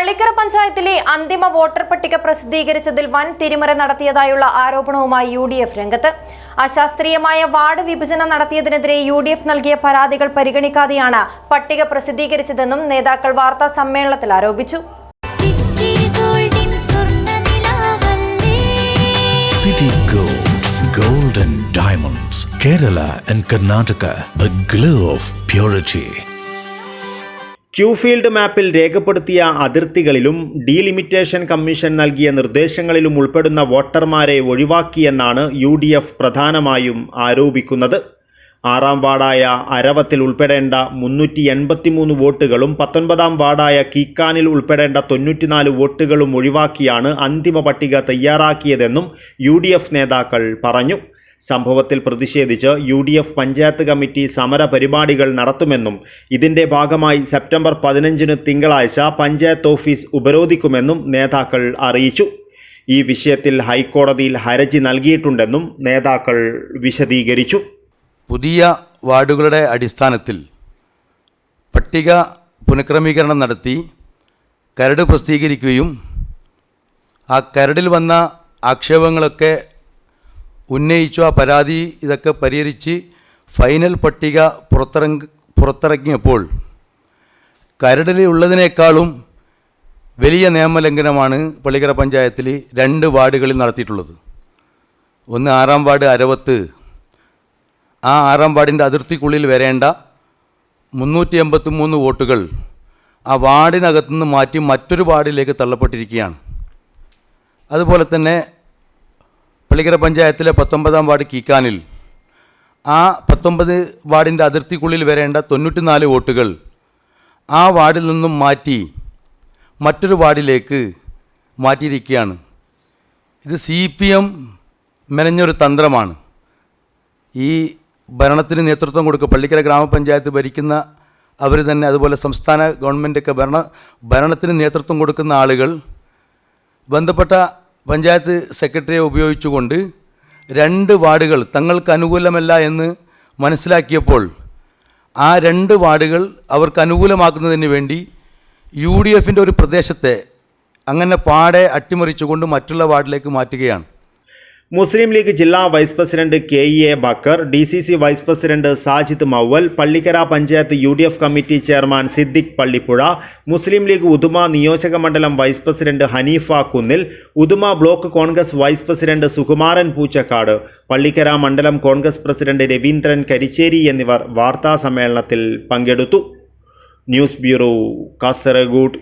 പള്ളിക്കര പഞ്ചായത്തിലെ അന്തിമ വോട്ടർ പട്ടിക പ്രസിദ്ധീകരിച്ചതിൽ വൻ തിരിമറി നടത്തിയതായുള്ള ആരോപണവുമായി യു ഡി എഫ് രംഗത്ത്. അശാസ്ത്രീയമായ വാർഡ് വിഭജനം നടത്തിയതിനെതിരെ യു ഡി എഫ് നൽകിയ പരാതികൾ പരിഗണിക്കാതെയാണ് പട്ടിക പ്രസിദ്ധീകരിച്ചതെന്നും നേതാക്കൾ വാർത്താ സമ്മേളനത്തിൽ ആരോപിച്ചു. City Gold, Gold and Diamonds, Kerala and Karnataka, the glow of purity. ക്യൂഫീൽഡ് മാപ്പിൽ രേഖപ്പെടുത്തിയ അതിർത്തികളിലും ഡീലിമിറ്റേഷൻ കമ്മീഷൻ നൽകിയ നിർദ്ദേശങ്ങളിലും ഉൾപ്പെടുന്ന വോട്ടർമാരെ ഒഴിവാക്കിയെന്നാണ് യു ഡി എഫ് പ്രധാനമായും ആരോപിക്കുന്നത്. ആറാം വാർഡായ അരവത്തിൽ ഉൾപ്പെടേണ്ട മുന്നൂറ്റി എൺപത്തിമൂന്ന് വോട്ടുകളും പത്തൊൻപതാം വാർഡായ കീക്കാനിൽ ഉൾപ്പെടേണ്ട തൊണ്ണൂറ്റിനാല് വോട്ടുകളും ഒഴിവാക്കിയാണ് അന്തിമ പട്ടിക തയ്യാറാക്കിയതെന്നും യു നേതാക്കൾ പറഞ്ഞു. സംഭവത്തിൽ പ്രതിഷേധിച്ച് U D F panchayat committee സമര പരിപാടികൾ നടത്തുമെന്നും ഇതിന്റെ ഭാഗമായി സെപ്റ്റംബർ പതിനഞ്ചിന് തിങ്കളാഴ്ച പഞ്ചായത്ത് ഓഫീസ് ഉപരോധിക്കുമെന്നും നേതാക്കൾ അറിയിച്ചു. ഈ വിഷയത്തിൽ ഹൈക്കോടതിയിൽ ഹർജി നൽകിയിട്ടുണ്ടെന്നും നേതാക്കൾ വിശദീകരിച്ചു. പുതിയ വാർഡുകളുടെ അടിസ്ഥാനത്തിൽ പട്ടിക പുനഃക്രമീകരണം നടത്തി കരട് പ്രസിദ്ധീകരിക്കുകയും ആ കരടിൽ വന്ന ആക്ഷേപങ്ങളൊക്കെ ഉന്നയിച്ചു ആ പരാതി ഇതൊക്കെ പരിഹരിച്ച് ഫൈനൽ പട്ടിക പുറത്തിറങ്ങി പുറത്തിറങ്ങിയപ്പോൾ കരടിലുള്ളതിനേക്കാളും വലിയ നിയമലംഘനമാണ് പള്ളിക്കര പഞ്ചായത്തിൽ രണ്ട് വാർഡുകളിൽ നടത്തിയിട്ടുള്ളത്. ഒന്ന് ആറാം വാർഡ് അരവത്ത്. ആ ആറാം വാർഡിന്റെ അതിർത്തിക്കുള്ളിൽ വരേണ്ട മുന്നൂറ്റി എൺപത്തി മൂന്ന് വോട്ടുകൾ ആ വാർഡിനകത്തുനിന്ന് മാറ്റി മറ്റൊരു വാർഡിലേക്ക് തള്ളപ്പെട്ടിരിക്കുകയാണ്. അതുപോലെ തന്നെ പള്ളിക്കര പഞ്ചായത്തിലെ പത്തൊമ്പതാം വാർഡ് കീക്കാനിൽ. ആ പത്തൊമ്പത് വാർഡിന്റെ അതിർത്തിക്കുള്ളിൽ വരേണ്ട തൊണ്ണൂറ്റിനാല് വോട്ടുകൾ ആ വാർഡിൽ നിന്നും മാറ്റി മറ്റൊരു വാർഡിലേക്ക് മാറ്റിയിരിക്കുകയാണ്. ഇത് സി പി എം മെനഞ്ഞൊരു തന്ത്രമാണ്. ഈ ഭരണത്തിന് നേതൃത്വം കൊടുക്കുക പള്ളിക്കര ഗ്രാമപഞ്ചായത്ത് ഭരിക്കുന്ന അവർ തന്നെ അതുപോലെ സംസ്ഥാന ഗവൺമെന്റൊക്കെ ഭരണ ഭരണത്തിന് നേതൃത്വം കൊടുക്കുന്ന ആളുകൾ ബന്ധപ്പെട്ട പഞ്ചായത്ത് സെക്രട്ടറിയെ ഉപയോഗിച്ചുകൊണ്ട് രണ്ട് വാർഡുകൾ തങ്ങൾക്ക് അനുകൂലമല്ല എന്ന് മനസ്സിലാക്കിയപ്പോൾ ആ രണ്ട് വാർഡുകൾ അവർക്ക് അനുകൂലമാക്കുന്നതിന് വേണ്ടി യു ഡി എഫിന്റെ ഒരു പ്രദേശത്തെ അങ്ങനെ പാടെ അട്ടിമറിച്ചുകൊണ്ട് മറ്റുള്ള വാർഡിലേക്ക് മാറ്റുകയാണ്. മുസ്ലിം ലീഗ് ജില്ലാ vice president K E A Bakkar D C C vice president Sajid Mauval Pallikkara panchayat U D F committee chairman Siddique Pallippuzha Muslim League Uduma നിയോജക മണ്ഡലം vice president Haneefa Kunnil Uduma block Congress vice president Sukumaran Poochakkad Pallikkara മണ്ഡലം Congress president Raveendran Karicheri എന്നിവർ വാർത്താ സമ്മേളനത്തിൽ പങ്കെടുത്തു. News bureau Kasaragod.